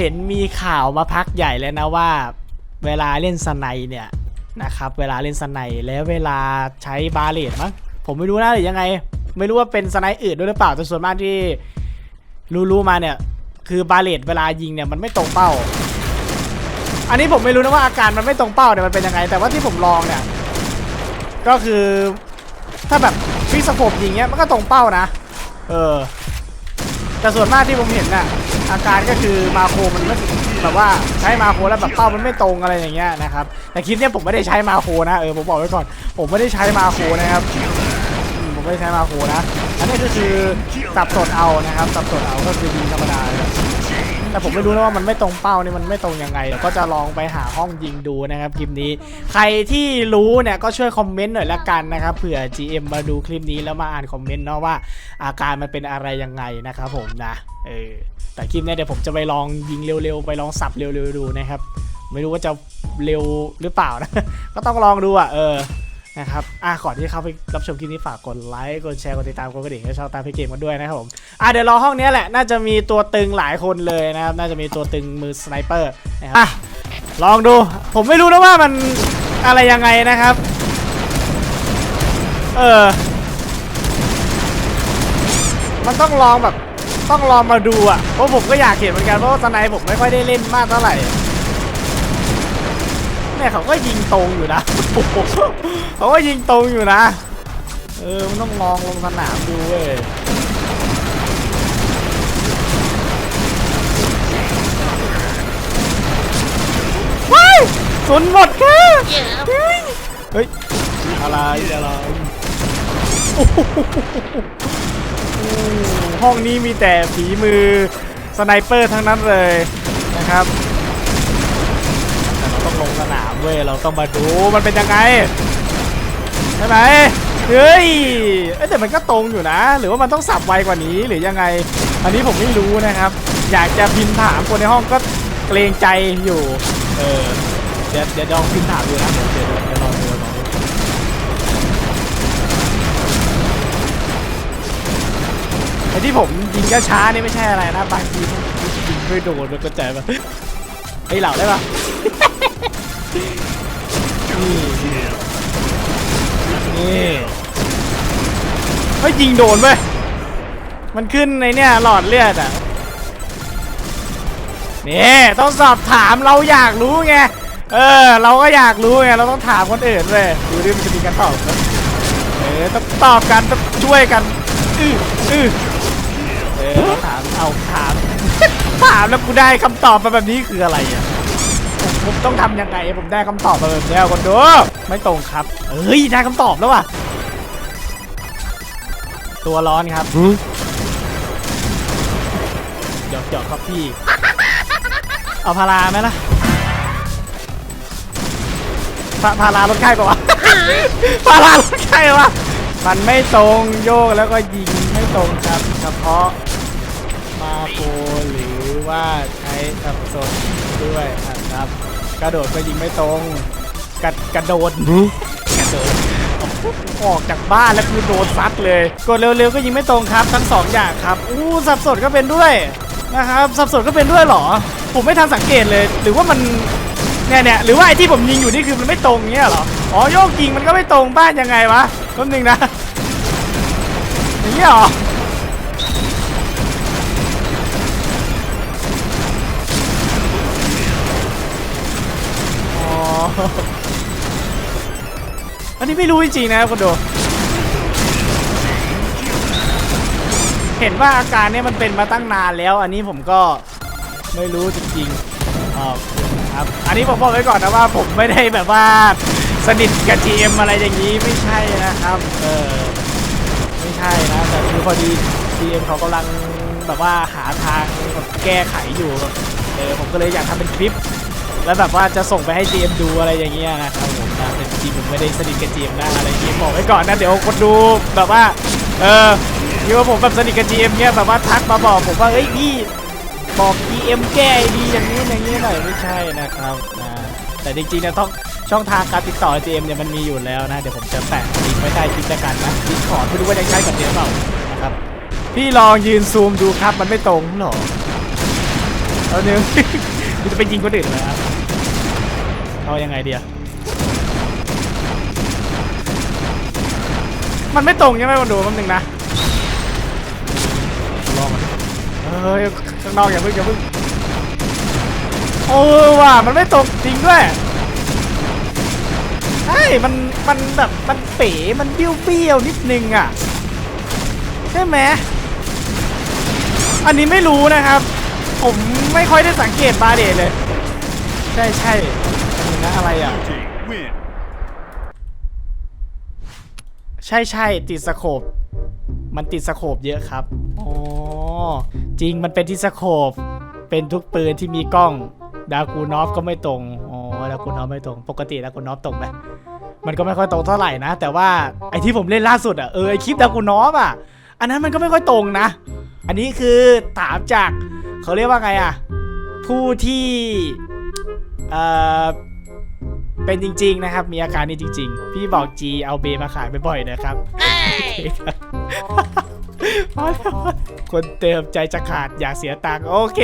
เห็นมีข่าวมาพักใหญ่แล้วนะว่า เวลาเล่นสไนเนี่ยนะครับ เวลาเล่นสไนแล้วเวลาใช้บาเลตมั้งผมไม่รู้นะหรือยังไง ไม่รู้ว่าเป็นสไนอื่นด้วยหรือเปล่าแต่ส่วนมากที่รู้ๆมาเนี่ย คือบาเลตเวลายิงเนี่ยมันไม่ตรงเป้า อันนี้ผมไม่รู้นะว่าอาการมันไม่ตรงเป้าเนี่ยมันเป็นยังไง แต่ว่าที่ผมลองเนี่ยก็คือถ้าแบบฟิกสโคปยิงเงี้ยมันก็ตรงเป้านะ เออ แต่ส่วนมากที่ผมเห็นน่ะอาการก็คือมาโครมันไม่แบบว่าใช้มาโครแล้วแบบเป้ามันไม่ตรงอะไรอย่างเงี้ยนะครับแต่คลิปเนี้ยผมไม่ได้ใช้มาโครนะเออผมบอกไว้ก่อน ผมไม่ได้ใช้มาโครนะครับผมไม่ได้ใช้มาโครนะอันนี้ก็คือสับสดเอานะครับสับสดเอาก็คือยิงธรรมดา แต่ผมไม่รู้นะว่ามันไม่ตรงเป้านี่มันไม่ตรงยังไงเดี๋ยวก็จะลองไปหาห้องยิงดูนะครับคลิปนี้ ใครที่รู้เนี่ยก็ช่วยคอมเมนต์หน่อยละกันนะครับเผื่อ GM มาดูคลิปนี้แล้วมาอ่านคอมเมนต์เนาะว่า อาการมันเป็นอะไรยังไงนะครับผมนะเออแต่คลิปนี้เดี๋ยวผมจะไปลองยิงเร็วๆไปลองสับเร็วๆดูนะครับ ไม่รู้ว่าจะเร็วหรือเปล่านะ ก็ต้องลองดูอะเออ นะครับอะก่อนที่เข้าไปรับชมคลิปนี้ฝากกดไลค์ กดแชร์ กดติดตาม กดกระดิ่งให้ช่องตามพี่เกมกันด้วยนะครับผมอะเดี๋ยวรอห้องนี้แหละ น่าจะมีตัวตึงหลายคนเลยนะครับ น่าจะมีตัวตึงมือสไนเปอร์นะครับอะลองดู ผมไม่รู้นะว่ามันอะไรยังไงนะครับ เออ มันต้องลองแบบ ต้องลองมาดูอะ เพราะผมก็อยากเห็นเหมือนกัน เพราะว่าสไนผมไม่ค่อยได้เล่นมากเท่าไหร่ เนี่ยเขาก็ยิงตรงอยู่นะเขาก็ยิงตรงอยู่นะ เออมันต้องลองลงสนามดูเว้ยว้ายสุนหมดค่ะเฮ้ยอะไรอะไรโอ้โหห้องนี้มีแต่ฝีมือสไนเปอร์ทั้งนั้นเลยนะครับ เว้ยเราต้องมาดูมันเป็นยังไงใช่ไหมเฮ้ยเอ้แต่มันก็ตรงอยู่นะ หรือว่ามันต้องสับไวกว่านี้หรือยังไง อันนี้ผมไม่รู้นะครับ อยากจะพิมพ์ถามคนในห้องก็เกรงใจอยู่เออเดี๋ยวเดี๋ยวลองพิมพ์ถามดูนะเดี๋ยวเดี๋ยวเดี๋ยวลองดูลองดูไอ้ที่ผมยิงช้าๆนี่ไม่ใช่อะไรนะบางทียิงไม่โดนมันก็ใจปะไอ้เหล่าได้ปะ นี่นี่เฮ้ยิงโดนเว้ยมันขึ้นในเนี่ยหลอดเลือดอะนี่ต้องสอบถามเราอยากรู้ไงเออ เราก็อยากรู้ไงเราต้องถามคนอื่นเว้ยดูดิมันจะมีการตอบไหมเออต้องตอบกันต้องช่วยกันอื้ออือเออต้องถามเอาถามถามแล้วกูได้คำตอบมาแบบนี้คืออะไรอะ ผมผมต้องทำยังไง ผมได้คำตอบมาแบบนี้คนดู ไม่ตรงครับเอ้ย ได้คำตอบแล้วว่ะ ตัวร้อนครับหยอกหยอกครับพี่ เอาพาราไหมล่ะพาพาราลดไข้ปะวะพาราลดไข้ปะมันไม่ตรงโยกแล้วก็ยิงไม่ตรงครับเฉพาะมาโปรหรือว่าใช้สับสนด้วยนะครับ กระโดดก็ยิงไม่ตรง กระกระโดดกระโดดออกจากบ้านแล้วคือโดนซัดเลย กดเร็วๆก็ยิงไม่ตรงครับ ทั้งสองอย่างครับอู้สับสนก็เป็นด้วยนะครับสับสนก็เป็นด้วยเหรอ ผมไม่ทันสังเกตเลย หรือว่ามันเนี่ยเนี่ยหรือว่าไอ้ที่ผมยิงอยู่นี่คือมันไม่ตรงเงี้ยเหรออ๋อโยกยิงมันก็ไม่ตรงบ้านยังไงวะต้นหนึ่งนะอย่างเงี้ยเหรอ อันนี้ไม่รู้จริงๆนะครับคุณดูเห็นว่าอาการเนี้ยมันเป็นมาตั้งนานแล้ว อันนี้ผมก็ไม่รู้จริงๆอครับอันนี้ผมบอกไว้ก่อนนะว่าผมไม่ได้แบบว่าสนิทกับ GM อะไรอย่างนี้ไม่ใช่นะครับเออไม่ใช่นะแต่คือพอดี GM เขากำลังแบบว่าหาทางแบบแก้ไขอยู่เออผมก็เลยอยากทำเป็นคลิป แล้วแบบว่าจะส่งไปให้ GM ดูอะไรอย่างเงี้ยนะครับผมนะแต่จริงผมไม่ได้สนิทกับ GM นะอะไรอย่างงี้บอกไว้ก่อนนะเดี๋ยวคนดูแบบว่าเออคิดว่าผมแบบสนิทกับ GM เงี้ยแบบว่าทักมาบอกผมว่าเฮ้ยพี่บอก GM แก้ดีอย่างนี้อย่างนี้หน่อยไม่ใช่นะครับนะแต่จริงๆนี่ยต้องช่องทางการติดต่อ GM เนี่ยมันมีอยู่แล้วนะเดี๋ยวผมจะแปะลิงก์ไว้ใต้คลิปแล้วกันนะดิสคอร์ดไม่รู้ว่ายังใช้กับเดียวเปล่านะครับพี่ลองยืนซูมดูครับมันไม่ตรงหรอเอาหนึ่ง กูจะไปยิงคนอื่นนะครับเอายังไงเดียมันไม่ตรงใช่ไหมมันดูมันหนึ่งนะรอมันเฮ้ยข้างนอกอย่าเพิ่งอย่าเพิ่งโอ้ว่ะมันไม่ตรงจริงด้วยใช่มันมันแบบมันเป๋มันเบี้ยวเบี้ยวนิดนึงอะใช่ไหมอันนี้ไม่รู้นะครับ ผมไม่ค่อยได้สังเกตบาเดตเลย ใช่ใช่อันนี้นะอะไรอะ ใช่ใช่ติดสโคปมันติดสโคปเยอะครับอ๋อจริงมันเป็นที่สโคปเป็นทุกปืนที่มีกล้องดากูนอฟก็ไม่ตรงอ๋อดากูนอฟไม่ตรง ปกติดากูนอฟตรงไหมมันก็ไม่ค่อยตรงเท่าไหร่นะ แต่ว่าไอที่ผมเล่นล่าสุดอะเออไอคลิปดากูนอฟอะ อันนั้นมันก็ไม่ค่อยตรงนะ อันนี้คือถามจาก เขาเรียกว่าไงอะผู้ที่เอ่อเป็นจริง ๆ นะครับ มีอาการนี้จริง ๆ พี่บอกจีเอาเบมาขายบ่อยๆนะครับพอแล้วคนเติมใจจะขาดอย่าเสียตังค์โอเค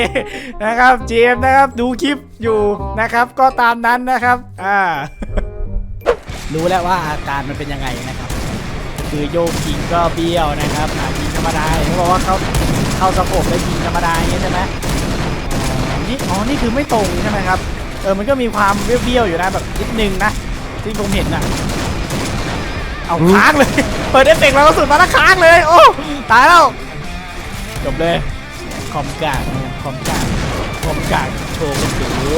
นะครับ GM นะครับดูคลิปอยู่นะครับ ก็ตามนั้นนะครับอ่ารู้แล้วว่าอาการมันเป็นยังไงนะครับ คือโยกยิงก็เบี้ยวนะครับหายิงธรรมดาเขาบอกว่าเขา เข้าสะโพกได้ยิงธรรมดาอย่างเงี้ยใช่ไหมอ๋อนี่อ๋อ นี่คือไม่ตรงใช่ไหมครับ เออ มันก็มีความเบี้ยวๆอยู่นะแบบนิดนึงนะที่ผมเห็นนะเอาค้างเลย เปิดเอฟเฟกต์แล้วก็สุดมาแล้วค้างเลย โอ้ ตายแล้ว จบเลย คอมกากคอมกากคอมกากโชว์กันดู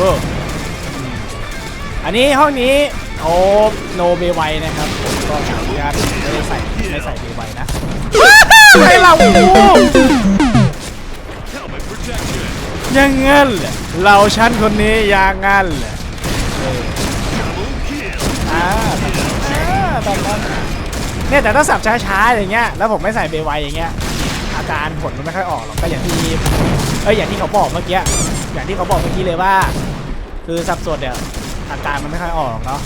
อันนี้ห้องนี้โอ้โนเบไวนะครับผมก็ขออนุญาตไม่ได้ใส่ไม่ใส่เบไวนะ อะไรเรา ยังงั้นเหรอเราชั้นคนนี้อยังงั้นเหรอเออ Double kill. อ่าอาตอนนั้นเนี่ยแต่ถ้าสับช้าๆอย่างเงี้ยแล้วผมไม่ใส่เบไวอย่างเงี้ยอาการผลมันไม่ค่อยออกหรอกก็อย่างที่เอ้ยอย่างที่เขาบอกเมื่อกี้อย่างที่เขาบอกเมื่อกี้เลยว่า คือสับสดเนี่ยอาการมันไม่ค่อยออกเนาะ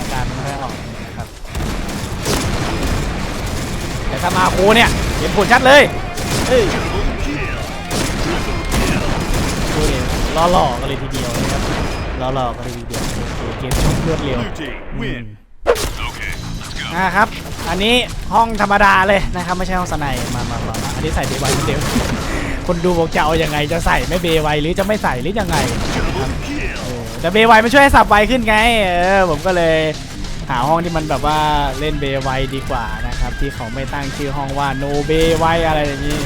อาการมันไม่ค่อยออกนะครับแต่ถ้ามาโคเนี่ยเห็นผลชัดเลยเอ้ย ดูดิล่อๆกันเลยทีเดียวนะครับล่อๆกันเลยทีเดียวโอเคเกมจบรวดเร็ว Blue team win. Okay, let's go. นะครับ อันนี้ห้องธรรมดาเลยนะครับไม่ใช่ห้องสไนด์มามามามาอันนี้ใส่เบไวเหมือนเดิมคนดูบอกจะเอายังไงจะใส่ไม่เบไวหรือจะไม่ใส่หรือยังไง Double kill. เออแต่เบไวมันช่วยให้สับไวขึ้นไงเออผมก็เลยหาห้องที่มันแบบว่าเล่นเบไวดีกว่านะครับ ที่เขาไม่ตั้งชื่อห้องว่า no เบไวอะไรอย่างนี้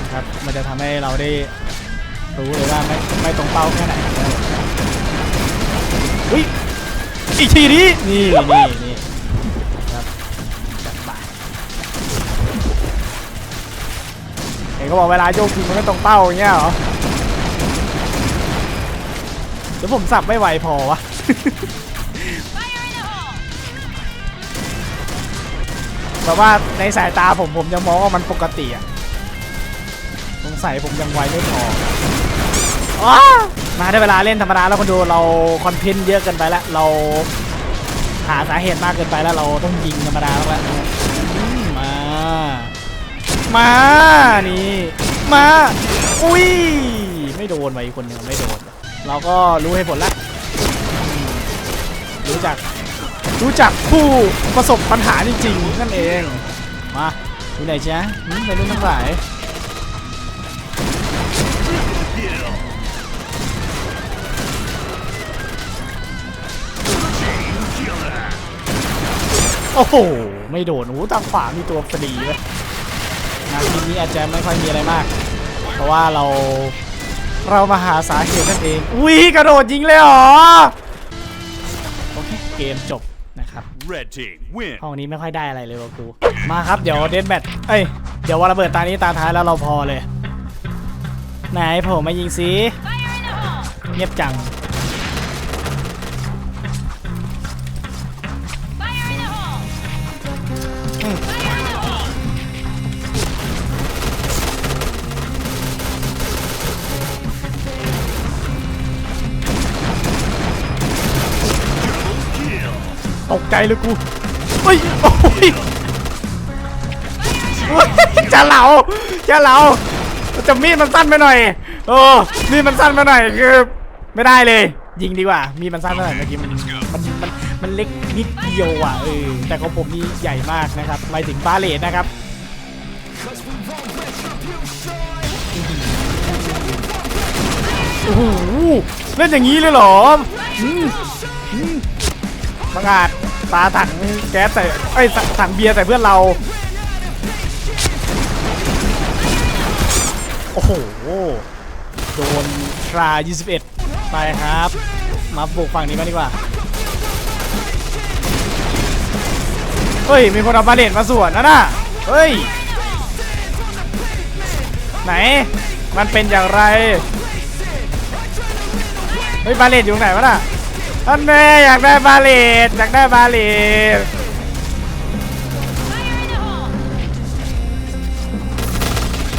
นะครับมันจะทำให้เราได้ รู้เลยว่าไม่ไม่ตรงเป้าแค่ไหนอุ้ยอีกทีนี้ นี่นี่นี่ครับจัดไปเห็นเขาบอกเวลาโยกยิงมันไม่ตรงเป้าอย่างเงี้ยเหรอเดี๋ยวผมสับไม่ไหวพอวะแบบว่าในสายตาผมผมยังมองว่ามันปกติอะสงสัยผมยังไวไม่พอ มาได้เวลาเล่นธรรมดาแล้วคนดูเราคอนเทนต์เยอะเกินไปแล้วเราหาสาเหตุมากเกินไปแล้วเราต้องยิงธรรมดาแล้วละมา มานี่มา อุ้ยไม่โดนไว้คนหนึ่งไม่โดน เราก็รู้ให้ผลแล้วรู้จัก รู้จักผู้ประสบปัญหาจริงๆนั่นเอง มาอยู่ไหนจ๊ะหืมไปรุ่นทั้งหลาย โอ้โห ไม่โดนโอ้โหทางขวามีตัวฟรีเว้ยนะทีนี้อาจจะไม่ค่อยมีอะไรมาก เพราะว่าเราเรามาหาสาเหตุนั่นเอง อุ้ยกระโดดยิงเลยเหรอ โอเค เกมจบนะครับ Red team win. ห้องนี้ไม่ค่อยได้อะไรเลยว่ะกูมาครับ เดี๋ยวเดนแบทเอ้ย เดี๋ยววันระเบิดตานี้ตาท้ายแล้วเราพอเลย ไหนผมมายิงสิเงียบจัง ตกใจเลยกูเฮ้ย โอ้ยจะเหลาจะเหลาจะมีดมันสั้นไปหน่อยโอ้มีดมันสั้นมาหน่อยคือ ไม่ได้เลย ยิงดีกว่า มีดมันสั้นมาหน่อยเมื่อกี้มัน มันเล็กนิดเดียวอะเออแต่ของผมนี่ใหญ่มากนะครับหมายถึงบาเลตนะครับโอ้โหเล่นอย่างนี้เลยเหรอมอมบังอาจปาถังแก๊สใส่ไอ้ถังเบียร์ใส่เพื่อนเรา โอ้โห โดนทรา21 ไปครับ มาบุกฝั่งนี้มาดีกว่า เฮ้ย มีคนเอาบาเลตมาสวนนะน่ะ เฮ้ย ไหน มันเป็นอย่างไร เฮ้ย บาเลตอยู่ไหนวะน่ะท่านแม่อยากได้บาเลตอยากได้บาเลต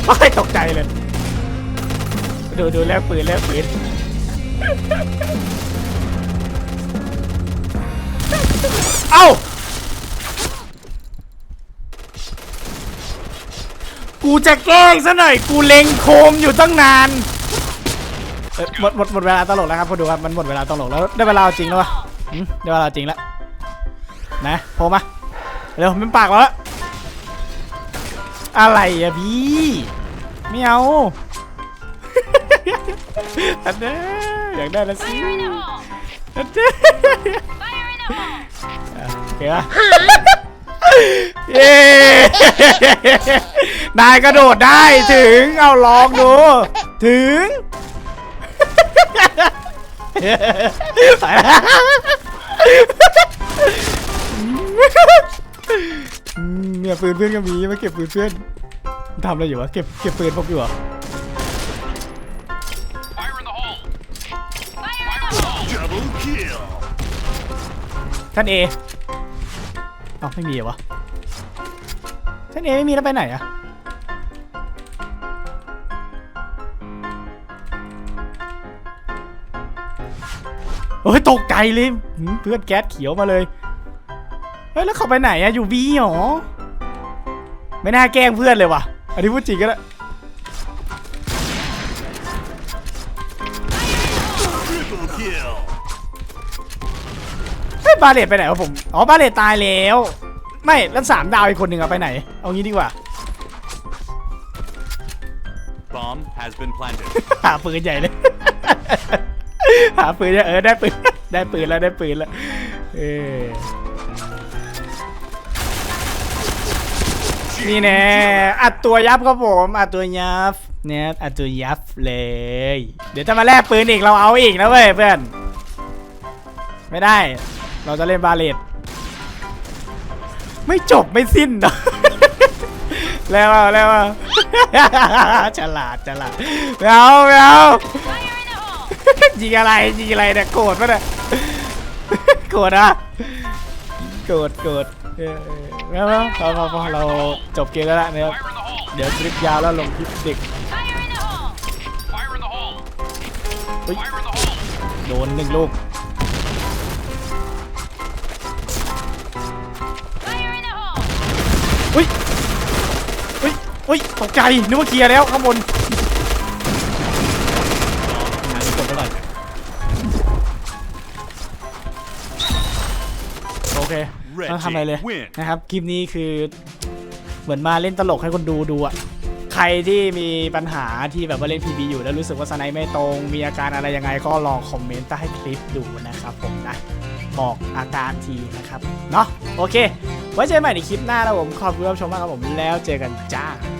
โอ้ยตกใจเลย ดูดูแลปืนแลกปืนเอ้า กูจะแกล้งซะหน่อย กูเล็งโคมอยู่ตั้งนานเอ้ยหมดหมดหมดเวลาตลกแล้วครับพอดูครับ มันหมดเวลาตลกแล้วได้เวลาเอาจริงแล้ววะหืมได้เวลาเอาจริงแล้วนะโผล่มาเร็วมันปากแล้วอะไรอะพี่ไม่เอา อันเด้ออยากได้ละสิ Fire in the hole! อันเด้อ Fire in the hole! โอเคปะ เย้นายกระโดดได้ถึงเอาลองดู ถึงไปแล้วอืมเนี่ยปืนเพื่อนก็มีมาเก็บปืนเพื่อนมันทำอะไรอยู่วะเก็บเก็บปืนพกอยู่เหรอ Fire in the hole! Double kill. ท่านเอเอ้าไม่มีเหรอวะ ท่านเอไม่มีแล้วไปไหนอะโอ้ยตกใจเลยหืมเพื่อนแก๊สเขียวมาเลย เฮ้ย แล้วเขาไปไหนอะอยู่บีหรอ ไม่น่าแกล้งเพื่อนเลยว่ะ อันนี้พูดจริงก็ได้เฮ้ยบาเลตไปไหนวะผม อ๋อบาเลตตายแล้ว ไม่แล้วสามดาวอีกคนหนึ่งอะไปไหน เอางี้ดีกว่า Bomb has been planted. หาปืนใหญ่เลย หาปืนใหญ่เออได้ปืน ได้ปืนแล้วได้ปืนแล้วเออนี่แน่อัดตัวยับครับผมอัดตัวยับเนี่ยอัดตัวยับเลย เดี๋ยวจะมาแลกปืนอีกเราเอาอีกนะเว้ยเพื่อน ไม่ได้ เราจะเล่นบาเลต ไม่จบไม่สิ้นนอะแล้วแล้วฉลาดฉลาดไม่เอาไม่เอา Fire in the hole! ยิงอะไรยิงอะไรเนี่ยโกรธปะเนี่ยโกรธอะโกรธโกรธแล้วพอพอเราจบเกมแล้วนะครับเดี๋ยวคลิปยาวแล้วลงคลิปเด็กโดนหนึ่งลูก อุ้ยอุ้ยอุ้ยตกใจนึกว่าเคลียร์แล้วข้างบนหาทุกคนเท่าไหร่โอเค Red ต้องทำอะไรเลย team win นะครับคลิปนี้คือเหมือนมาเล่นตลกให้คนดูดูอะใครที่มีปัญหาที่แบบว่าเล่น PB อยู่แล้วรู้สึกว่าสไนป์ไม่ตรง มีอาการอะไรยังไงก็ลองคอมเมนต์ใต้คลิปดูนะครับผมนะ บอกอาการทีนะครับ เนาะโอเค ไว้เจอกันใหม่ในคลิปหน้าครับผม ขอบคุณรับชมมากครับผม แล้วเจอกันจ้า